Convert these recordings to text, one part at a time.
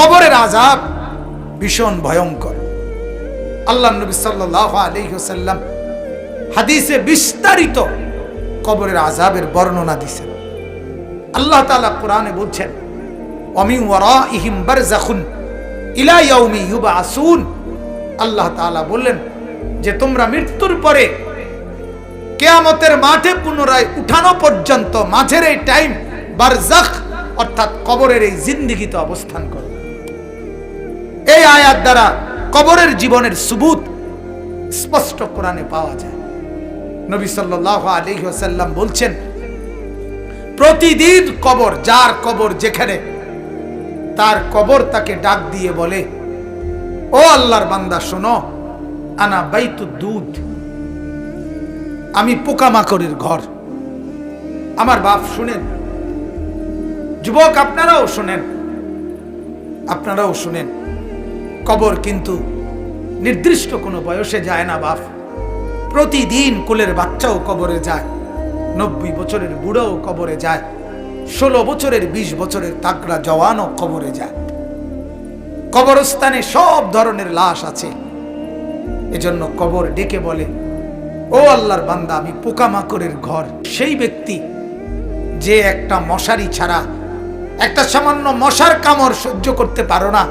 কবরের আজাব ভীষণ ভয়ঙ্কর। আল্লাহ নবী সাল্লাহ আলহিহসাল্লাম হাদিসে বিস্তারিত কবরের আজাবের বর্ণনা দিছেন। আল্লাহ তাআলা কোরআনে বলছেন অমি ওয়ারাইহিম বারযাখুন ইলা ইয়াউমি ইউবআসুন আল্লাহ তাআলা বললেন যে, তোমরা মৃত্যুর পরে কেয়ামতের মাঠে পুনরায় উঠানো পর্যন্ত মাঝের এই টাইম বারজাখ অর্থাৎ কবরের এই জিন্দিগিতে অবস্থান করো। এই আয়াত দ্বারা কবরের জীবনের সুবুত স্পষ্ট কোরআনে পাওয়া যায়। নবী আলাইহি ওয়াসাল্লাম বলছেন, প্রতিদিন কবর, যার কবর যেখানে, তার কবর তাকে ডাক দিয়ে বলে, ও আল্লাহর বান্দা, শোনো, আনা বাইতু দুধ। আমি পোকামাকড়ের ঘর। আমার বাপ শুনেন। যুবক, আপনারাও শুনেন। আপনারাও শুনেন। কবর কিন্তু নির্দিষ্ট কোনো বয়সে যায় না, বাপ। প্রতিদিন কোলের বাচ্চাও কবরে যায়, নব্বই বছরের বুড়াও কবরে যায়, ষোলো বছরের ২০ বছরের তাকড়া জওয়ানও কবরে যায়। কবরস্থানে সব ধরনের লাশ আছে। এজন্য কবর ডেকে বলে, ও আল্লাহর বান্দা, আমি পোকামাকড়ের ঘর। সেই ব্যক্তি যে একটা মশারি ছাড়া একটা সামান্য মশার কামড় সহ্য করতে পারো না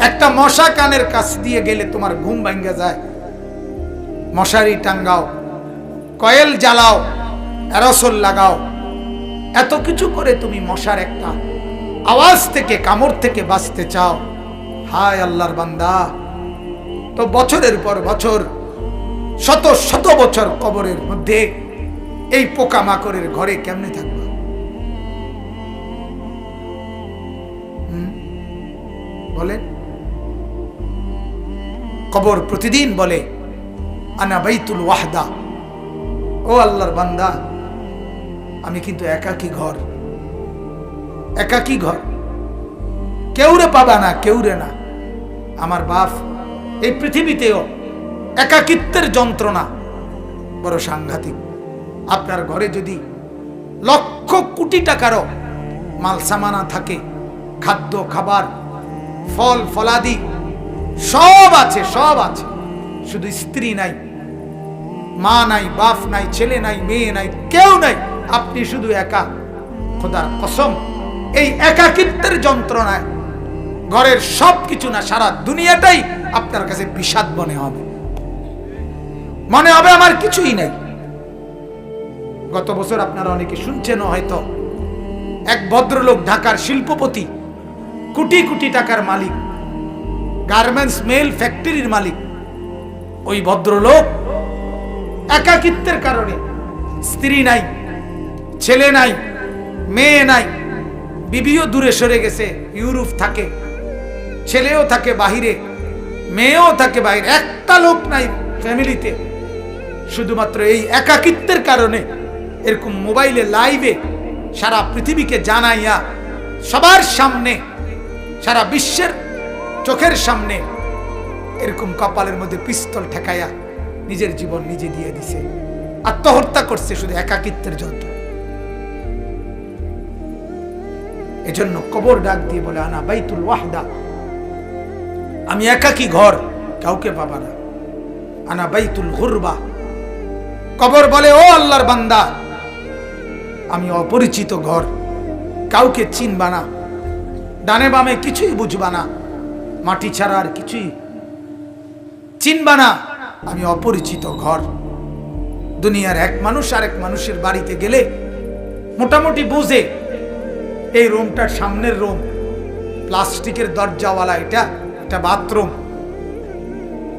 একটা মশা কানের কাছ দিয়ে গেলে তোমার ঘুম ভাঙ্গে যায়। মশারি টাঙ্গাও, কয়েল জ্বালাও, অ্যারসল লাগাও। এত কিছু করে তুমি মশার একটা আওয়াজ থেকে, কামড় থেকে বাঁচতে চাও। হায় আল্লাহর বান্দা। তো বছরের পর বছর, শত শত বছর কবরের মধ্যে এই পোকামাকড়ের ঘরে কেমনে থাকবে? বলেন। কবর প্রতিদিন বলে, আনা বাইতুল ওয়াহদা। ও আল্লাহর বান্দা, আমি কিন্তু একাকী ঘর একাকী ঘর। কেউরে পাবা না কেউরে না। আমার বাপ এই পৃথিবীতেও একাকিত্বের যন্ত্রণা বড় সাংঘাতিক। আপনার ঘরে যদি লক্ষ কোটি টাকারও মাল সামানা থাকে, খাদ্য, খাবার, ফল, ফলাদি সব আছে সব আছে। শুধু স্ত্রী নাই, মা নাই, বাপ নাই, ছেলে নাই, মেয়ে নাই, কেউ নাই। আপনি শুধু একা। খোদার কসম, এই একাকিত্বের যন্ত্রণায় ঘরের সব কিছু না, সারা দুনিয়াটাই আপনার কাছে বিষাদ মনে হবে। মনে হবে আমার কিছুই নাই। গত বছর আপনারা অনেকে শুনছেন হয়তো, এক ভদ্রলোক ঢাকার শিল্পপতি, কোটি কোটি টাকার মালিক গার্মেন্টস মেল ফ্যাক্টরির মালিক। ওই ভদ্রলোক একাকিত্বের কারণে স্ত্রী নাই, ছেলে নাই, মেয়ে নাই, বিবিও দূরে সরে গেছে, ইউরোপ থাকে, ছেলেও থাকে বাহিরে, মেয়েও থাকে বাইরে, একটা লোক নাই ফ্যামিলিতে। শুধুমাত্র এই একাকিত্বের কারণে এরকম মোবাইলে, লাইভে সারা পৃথিবীকে জানাইয়া সবার সামনে, সারা বিশ্বের চোখের সামনে এরকম কপালের মধ্যে পিস্তল ঠেকাইয়া নিজের জীবন নিজে দিয়ে দিছে। আত্মহত্যা করছে শুধু একাকিত্বের যন্ত্র এজন্য কবর ডাক দিয়ে বলে, আনা বাইতুল ওয়াহদা। আমি একাকি ঘর, কাউকে পাবা না। আনা বাইতুল গুরবা। কবর বলে, ও আল্লাহর বান্দা, আমি অপরিচিত ঘর, কাউকে চিনবা না। ডানে বামে কিছুই বুঝবা না। মাটি ছাড়া আর কিছুই চিনবা না। আমি অপরিচিত ঘর। দুনিয়ার এক মানুষ আর এক মানুষের বাড়িতে গেলে মোটামুটি বুঝে এই রুমটার সামনের রুম, প্লাস্টিকের দরজাওয়ালা এটা এটা বাথরুম।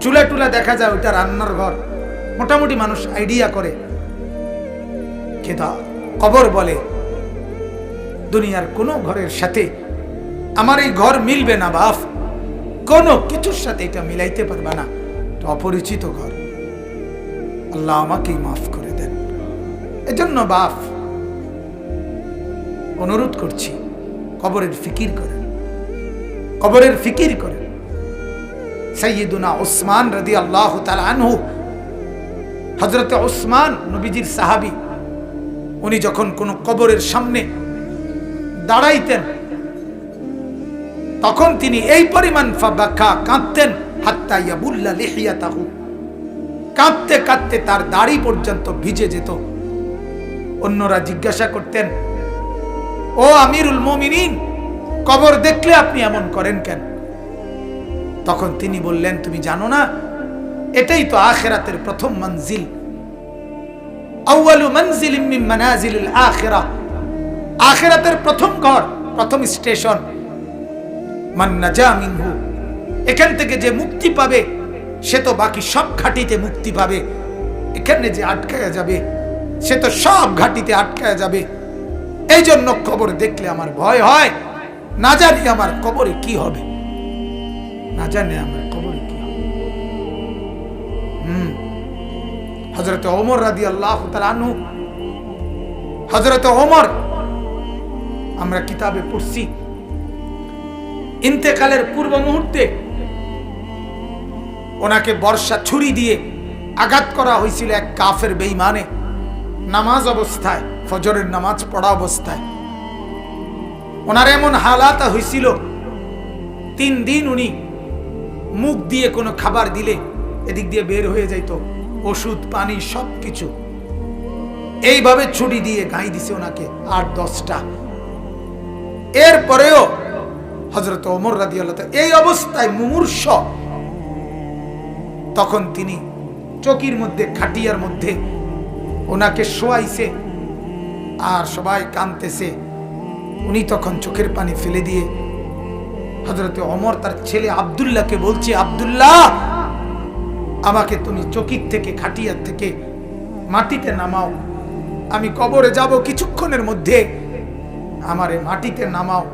চুলা টুলা দেখা যায় ওইটা রান্নার ঘর। মোটামুটি মানুষ আইডিয়া করে। খেদা কবর বলে, দুনিয়ার কোনো ঘরের সাথে আমার এই ঘর মিলবে না বাপ। কোনো কিছুর সাথে এটা মিলাইতে পারবে না। অপরিচিত ঘর। আল্লাহ আমাকেই মাফ করে দেন। এজন্য বাপ, অনুরোধ করছি, কবরের ফিকির করেন। কবরের ফিকির করেন। সৈয়দুনা ওসমান রদি আল্লাহ আনহু হজরত ওসমান নবীজির সাহাবি, উনি যখন কোন কবরের সামনে দাঁড়াইতেন তখন তিনি এই পরিমাণ ফাবাকা কাঁদতেন, হাত্তা ইয়াবুল্লা লিহিয়াতাহু। কাঁদতে কাঁদতে তার দাড়ি পর্যন্ত ভিজে যেত। অন্যরা জিজ্ঞাসা করতেন, ও আমিরুল মুমিনিন, কবর দেখলে আপনি এমন করেন কেন? তখন তিনি বললেন, তুমি জানো না, এটাই তো আখেরাতের প্রথম মঞ্জিল। আউয়ালু মঞ্জিল আখিরা। আখেরাতের প্রথম ঘর, প্রথম স্টেশন এখান থেকে যে মুক্তি পাবে, সে তো বাকি সব ঘাটিতে মুক্তি পাবে। এখানে যে আটকায়া যাবে, সে তো সব ঘাটিতে আটকায়া যাবে। এই জন্য কবর দেখলে আমার ভয় হয়। না জানি আমার কবরে কি হবে। না জানি আমার কবরে কি হবে। হুম। হজরত ওমর রাদি আল্লাহ আনু হজরত ওমর, আমরা কিতাবে পড়ছি। ইন্তেকালের পূর্ব মুহূর্তে ওনাকে বর্ষা ছুরি দিয়ে আঘাত করা হয়েছিল এক কাফের বেইমানে নামাজ অবস্থায়, ফজরের নামাজ পড়া অবস্থায়। ওনার এমন হালাত হয়েছিল, তিন দিন উনি মুখ দিয়ে কোনো খাবার দিলে এদিক দিয়ে বের হয়ে যাইত, ওষুধ, পানি সব কিছু এইভাবে ছুরি দিয়ে গাই দিছে ওনাকে আট, দশটা। এরপরেও হজরত ওমর রাদি এই অবস্থায় মুমূর্ষ। তখন তিনি চকির মধ্যে, খাটিয়ার মধ্যে ওনাকে শোয়াইছে আর সবাই কানতেছে উনি তখন চোখের পানি ফেলে দিয়ে হজরত অমর তার ছেলে আবদুল্লাহকে বলছে, আবদুল্লাহ, আমাকে তুমি চকির থেকে, খাটিয়ার থেকে মাটিতে নামাও। আমি কবরে যাব কিছুক্ষণের মধ্যে। আমারে মাটিতে নামাও।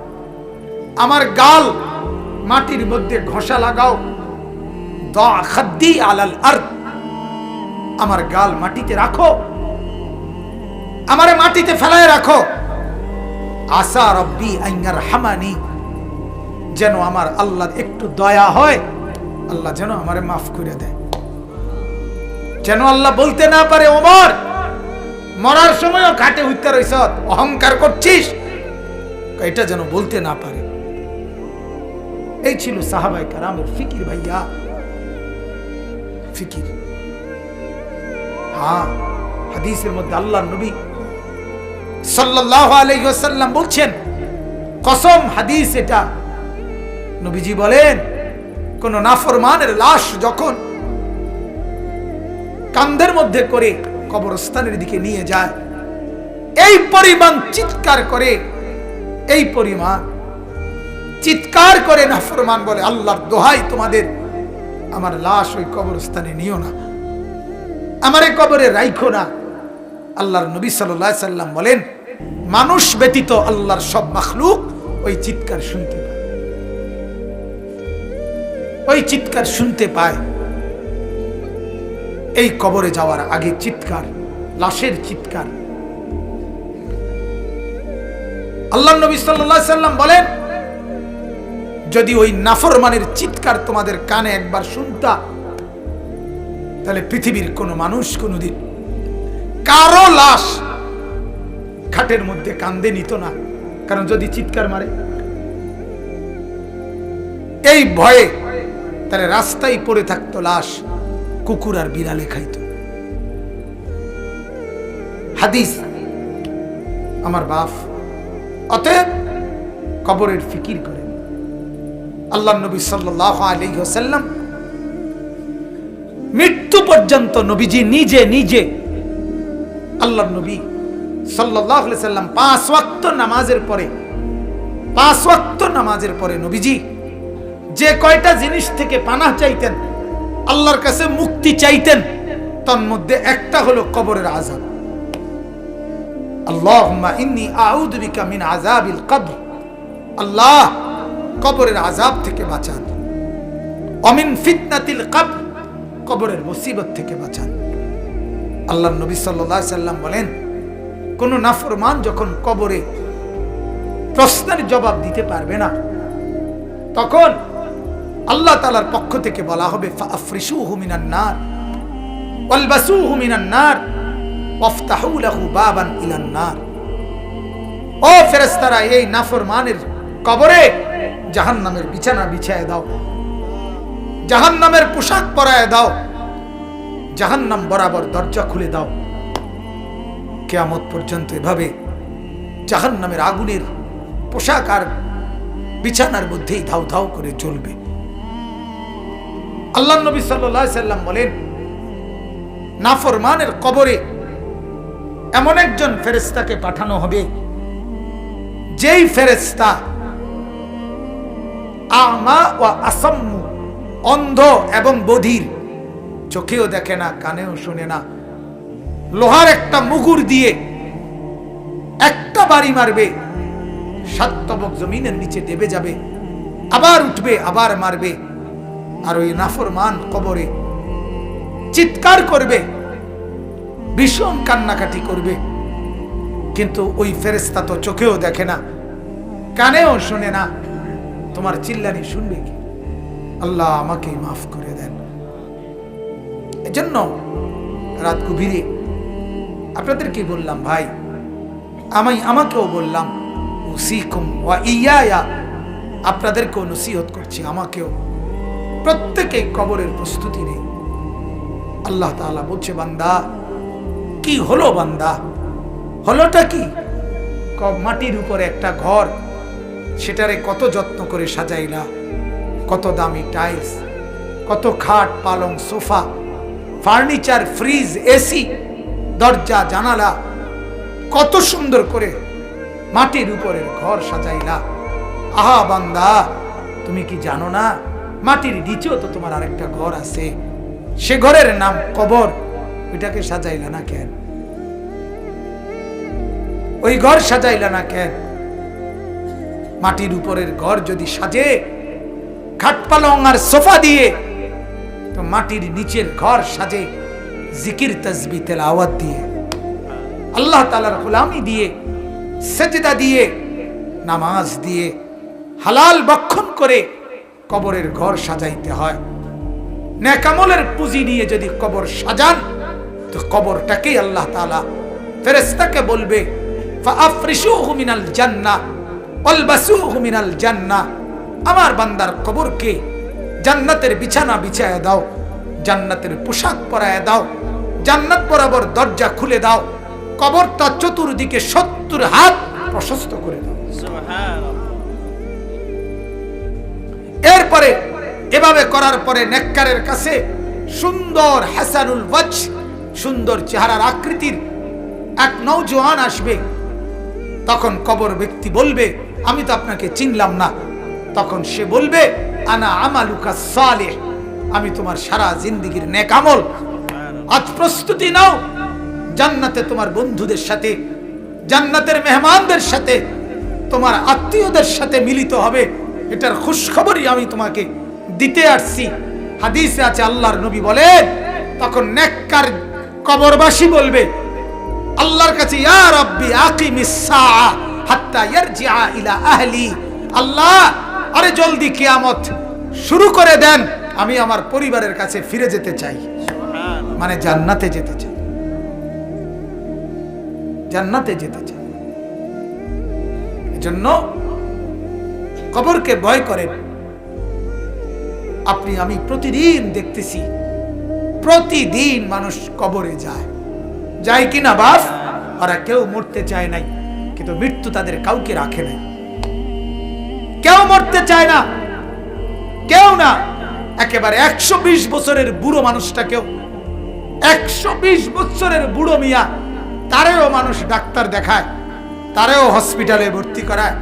আমার গাল মাটির মধ্যে ঘষা লাগাও। আলাল আমার গাল মাটিতে রাখো। আমার মাটিতে ফেলায় রাখো। আসা রব্বি হামানি যেন আমার আল্লাহ একটু দয়া হয়, আল্লাহ যেন আমারে মাফ করে দেয়। যেন আল্লাহ বলতে না পারে, ওমর, মরার সময়ও ঘাটে উঠতে রইস অহংকার করছিস। এটা যেন বলতে না পারে। এই ছিল সাহাবাই কারামের ফিকির ভাইয়া। ফিকির। হ্যাঁ হাদিসের মধ্যে আল্লাহ নবী সাল্লাল্লাহু আলাইহি বলছেন, কসম হাদিস এটা। নবীজি বলেন, কোন নাফরমানের লাশ যখন কান্দের মধ্যে করে কবরস্থানের দিকে নিয়ে যায়, এই পরিমাণ চিৎকার করে, এই পরিমাণ চিৎকার করে নাফরমান বলে, আল্লাহর দোহাই তোমাদের। আমার লাশ ওই কবরস্থানে নিও না। আমার এই কবরে রাইখো না। আল্লাহর নবী সাল্লাহ সাল্লাম বলেন, মানুষ ব্যতীত আল্লাহর সব মাখলুক ওই চিৎকার শুনতে পায়। ওই চিৎকার শুনতে পায়। এই কবরে যাওয়ার আগে চিৎকার, লাশের চিৎকার। আল্লাহ নবী সাল্লাম বলেন যদি ওই নাফরমানের চিৎকার তোমাদের কানে একবার শুনতা, তাহলে পৃথিবীর কোনো মানুষ কোনোদিন কারও লাশ খাটের মধ্যে কান্দে নিত না। কারণ যদি চিৎকার মারে, এই ভয়ে তাহলে রাস্তায় পড়ে থাকতো লাশ, কুকুর আর বিড়ালে খাইত। হাদিস আমার বাপ, অতএব কবরের ফিকির করেন আল্লাহ নবী সাল্লাহ আলী সাল্লাম মৃত্যু পর্যন্ত নবীজি নিজে নিজে আল্লাহ নবী সাল্লাহ সাল্লাম পাঁচ ওয়াক্ত নামাজের পরে, পাঁচ ওয়াক্ত নামাজের পরে নবীজি যে কয়টা জিনিস থেকে পানা চাইতেন, আল্লাহর কাছে মুক্তি চাইতেন, তার মধ্যে একটা হলো কবরের আজাব আল্লাহুম্মা ইন্নী আউযু বিকা মিন আযাবিল কবর। আল্লাহ কবরের আজাব থেকে বাঁচান। অমিন ফিতনাতিল কবর কবরের মুসিবত থেকে বাঁচান। আল্লাহ নবী আলাইহি সাল্লাম বলেন, কোন নাফরমান যখন কবরে প্রশ্নের জবাব দিতে পারবে না, তখন আল্লাহ তালার পক্ষ থেকে বলা হবে আফরিসুহু মিনান নার, ওয়ালবাসুহু মিনান নার, ওয়াফতাহু লাহু বাবান ইলান নার। ও ফেরেশতারা, এই নাফরমানের কবরে জাহান নামের বিছানা বিছায় দাও। জাহান নামের পোশাক পরায় দাও। জাহান নাম বরাবর দরজা খুলে দাও। কেয়ামত পর্যন্ত এভাবে জাহান নামের আগুনের পোশাক আর বিছানার মধ্যেই ধাউ ধাউ করে চলবে। আল্লাহ নবী সাল্লাম বলেন, নাফরমানের কবরে এমন একজন ফেরেস্তাকে পাঠানো হবে, যেই ফেরেস্তা আমা ও আসাম্মু, অন্ধ এবং বধির। চোখেও দেখে না, কানেও শুনে না। লোহার একটা মুগুর দিয়ে একটা বাড়ি মারবে। সাতবক জমিনের নিচে দেবে যাবে, আবার উঠবে, আবার মারবে। আর ওই নাফরমান কবরে চিৎকার করবে, ভীষণ কান্নাকাটি করবে। কিন্তু ওই ফেরেস্তা তো চোখেও দেখে না, কানেও শোনে না। তোমার চিল্লানি শুনবে কি? আল্লাহ আমাকে মাফ করে দেন। এজন্য রাত গভীরে আপনাদেরকে বললাম, ভাই, আমি আমাকেও বললাম আপনাদেরকেও নসিহত করছি, আমাকেও। প্রত্যেকে কবরের প্রস্তুতি নেই। আল্লাহ তাআলা বলছে, বান্দা, কি হলো বান্দা? হলোটা কি মাটির উপরে একটা ঘর সেটারে কত যত্ন করে সাজাইলা, কত দামি টাইলস, কত খাট পালং সোফা, ফার্নিচার, ফ্রিজ, এসি, দরজা, জানালা, কত সুন্দর করে মাটির উপরের ঘর সাজাইলা। আহা বান্দা, তুমি কি জানো না, মাটির নিচেও তো তোমার আরেকটা ঘর আছে। সে ঘরের নাম কবর, ওইটাকে সাজাইলা না কেন? ওই ঘর সাজাইলা না কেন? মাটির উপরের ঘর যদি সাজে খাট পালং আর সোফা দিয়ে, তো মাটির নিচের ঘর সাজে, জিকির তসবি তেলাওয়াত দিয়ে। আল্লাহ তালার গোলামি দিয়ে, সেজদা দিয়ে, নামাজ দিয়ে, হালাল বক্ষণ করে কবরের ঘর সাজাইতে হয়। নেকামলের পুঁজি নিয়ে যদি কবর সাজান, তো কবরটাকেই আল্লাহ তালা ফেরেস্তাকে বলবে, ফাআফরিশুহু মিনাল জান্নাহ। ওয়ালবাসুহু জান্নাহ। আমার বান্দার কবরকে জান্নাতের বিছানা বিছায় দাও, জান্নাতের পোশাক পরায় দাও, জান্নাত বরাবর দরজা খুলে দাও, কবরটা চতুর্দিকে সত্তর হাত প্রশস্ত করে দাও। এরপরে এভাবে করার পরে নেককারের কাছে সুন্দর হাসানুল ওয়াজ সুন্দর চেহারার আকৃতির এক নৌজওয়ান আসবে। তখন কবর ব্যক্তি বলবে আমি তো আপনাকে চিনলাম না। তখন সে বলবে, আনা আমালুকা সালেহ, আমি তোমার সারা জিন্দিগির নেক আমল। আজ প্রস্তুতি নাও, জান্নাতে তোমার বন্ধুদের সাথে, জান্নাতের মেহমানদের সাথে, তোমার আত্মীয়দের সাথে মিলিত হবে। এটার খুশখবরই আমি তোমাকে দিতে আসছি। হাদিসে আছে, আল্লাহর নবী বলেন, তখন নেককার কবরবাসী বলবে, আল্লাহর কাছে, ইয়া রাব্বি, আকিমিস সাআ হাত্তা ইয়ারজিআ ইলা আহলি। আল্লাহ আরে জলদি কিয়ামত শুরু করে দেন আমি আমার পরিবারের কাছে ফিরে যেতে চাই। মানে জান্নাতে যেতে চাই। জান্নাতে যেতে চাই। এজন্য কবরকে ভয় করেন। আপনি আমি প্রতিদিন দেখতেছি প্রতিদিন মানুষ কবরে যায়। যায় কিনা বাস? ওরা কেউ মরতে চায় নাই। কিন্তু মৃত্যু তাদের কাউকে রাখে নাই। কেউ মরতে চায় না। কেউ না। একেবারে একশো বিশ বছরের বুড়ো মানুষটাকেও। একশো বিশ বছরের বুড়ো মিয়া, তারেও মানুষ ডাক্তার দেখায়, তারেও হসপিটালে ভর্তি করায়,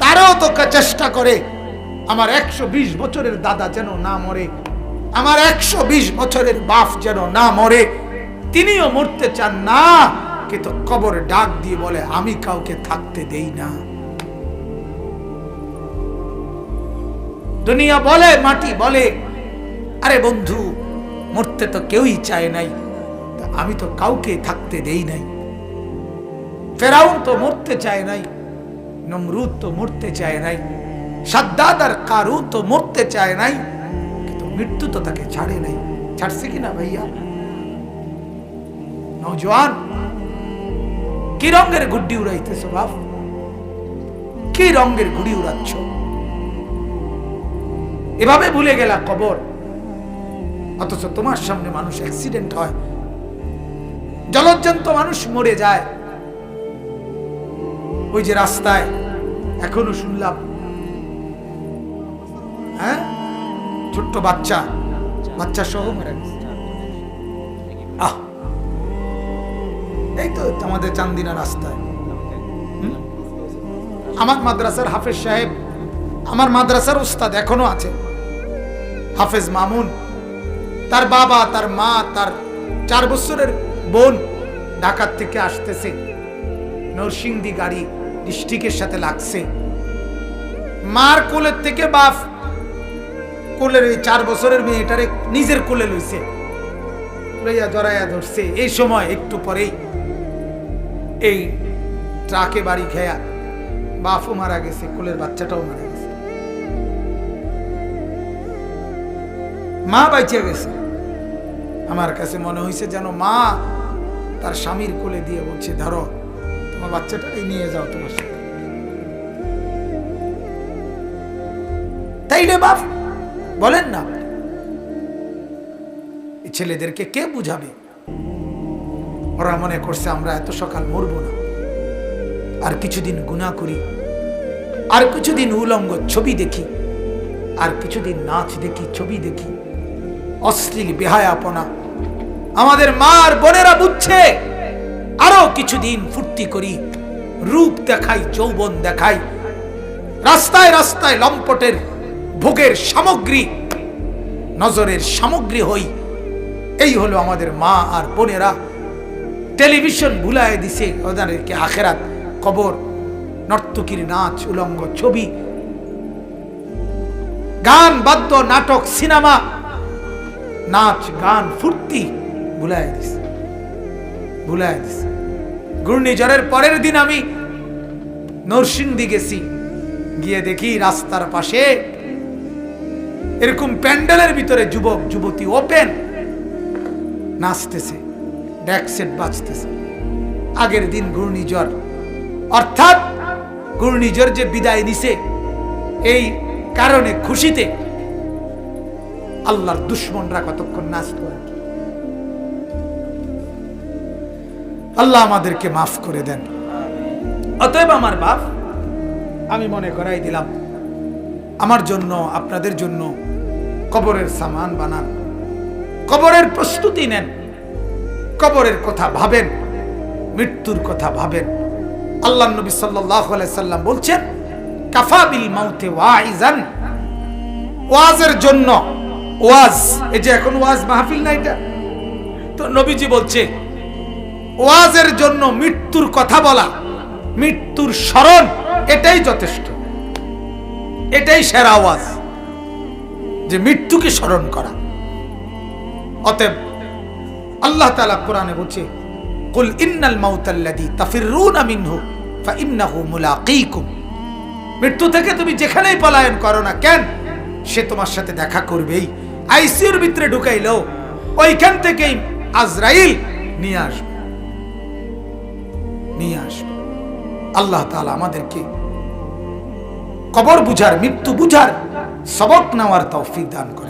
তারাও তো চেষ্টা করে। আমার একশো বিশ বছরের দাদা যেন না মরে, আমার একশো বিশ বছরের বাপ যেন না মরে, তিনিও মরতে চান না। কিন্তু কবর ডাক দিয়ে বলে, আমি কাউকে থাকতে দেই না। দুনিয়া বলে, মাটি বলে। আরে বন্ধু, মরতে তো কেউই চায় নাই। আমি তো কাউকে থাকতে দেই নাই। ফেরাউন তো মরতে চায় নাই, নমরুদ তো মরতে চায় নাই, সাদ্দাদ আর কারু তো মরতে চায় নাই, কিন্তু মৃত্যু তো তাকে ছাড়ে নাই। ছাড়ছে কিনা ভাইয়া? নৌজওয়ান কি রঙের গুড্ডি উড়াইতেছ বাপ? কি রঙের গুড়ি উড়াচ্ছ? এভাবে ভুলে গেলা কবর। অথচ তোমার সামনে মানুষ অ্যাক্সিডেন্ট হয়। জলজ্জন্ত মানুষ মরে যায়। ওই যে রাস্তায়, এখনও শুনলাম। হ্যাঁ? ছোট্ট বাচ্চা। বাচ্চা সহ মারা গেছে। এই তো আমাদের চান্দিনা রাস্তায়। আমার মাদ্রাসার হাফেজ সাহেব, আমার মাদ্রাসার উস্তাদ এখনও আছে। হাফেজ মামুন, তার বাবা, তার মা, তার চার বছরের বোন ঢাকার থেকে আসতেছে। নরসিংদী গাড়ি ডিস্ট্রিক্টের সাথে লাগছে। মার কোলের থেকে বাপ কোলের এই চার বছরের মেয়েটারে নিজের কোলে লইছে। লইয়া জড়াইয়া ধরছে। এই সময় একটু পরেই এই ট্রাকে বাড়ি খেয়া বাপও মারা গেছে, কোলের বাচ্চাটাও মারা গেছে। মা বাইচে গেছে। আমার কাছে মনে হয়েছে যেন মা তার স্বামীর কোলে দিয়ে বলছে, ধরো, তোমার বাচ্চাটাকে নিয়ে যাও তোমার সাথে। তাই রে বাপ, বলেন না। ছেলেদেরকে কে বুঝাবে? ওরা মনে করছে আমরা এত সকাল মরবো না। আর কিছুদিন গুণা করি, আর কিছুদিন উলঙ্গ ছবি দেখি, আর কিছুদিন নাচ দেখি, ছবি দেখি। অশ্লীল বেহায়াপনা। আমাদের মার বোনেরা বুঝছে। আরও কিছুদিন ফুর্তি করি, রূপ দেখাই, যৌবন দেখাই। রাস্তায় রাস্তায় লম্পটের ভোগের সামগ্রী, নজরের সামগ্রী হই। এই হলো আমাদের মা আর বোনেরা। টেলিভিশন ভুলায় দিছে ওদেরকে আখেরাত, কবর, নর্তকীর নাচ, উলঙ্গ ছবি। গান, বাদ্য, নাটক, সিনেমা, নাচ, গান, ফুর্তি ভুলায় দিছে ভুলায় দিছে। ঘূর্ণিঝড়ের পরের দিন আমি নরসিংদী গেছি। গিয়ে দেখি রাস্তার পাশে এরকম প্যান্ডেলের ভিতরে যুবক, যুবতী ওপেন, নাচতেছে। ড্যাকসেট বাঁচতেছে আগের দিন ঘূর্ণিঝড়। অর্থাৎ ঘূর্ণিঝড় যে বিদায় নিছে, এই কারণে খুশিতে আল্লাহর দুশ্মনরা কতক্ষণ নাচত। আল্লাহ আমাদেরকে মাফ করে দেন। অতএব আমার বাপ আমি মনে করাই দিলাম। আমার জন্য, আপনাদের জন্য কবরের সামান বানান। কবরের প্রস্তুতি নেন। কবরের কথা ভাবেন, মৃত্যুর কথা ভাবেন। আল্লাহ নবী সাল্লাল্লাহু সাল্লাম বলছেন, কাফা বিল মাউতে ওয়াইজান। ওয়াজের জন্য, ওয়াজ, এই যে এখন ওয়াজ মাহফিল না এটা? তো নবীজি বলছে, ওয়াজের জন্য মৃত্যুর কথা বলা, মৃত্যুর স্মরণ, এটাই যথেষ্ট। এটাই সেরা ওয়াজ, যে মৃত্যুকে স্মরণ করা। অতএব আল্লাহ তাআলা কোরআনে বলছে, কুল ইন্নাল মাউতাল্লাযী তাফিররুনা মিনহু, ফাইন্নাহু মুলাকীকুম। মৃত্যু থেকে তুমি যেখানেই পলায়ন করো না কেন, সে তোমার সাথে দেখা করবেই। আইসিইউর ভিতরে ঢুকাইলো ওইখান থেকেই আজরাইল নিয়ে আসবে। নিয়ে আসবে। আল্লাহ তাআলা আমাদেরকে কবর বুঝার, মৃত্যু বুঝার সবক নেওয়ার তৌফিক দান করে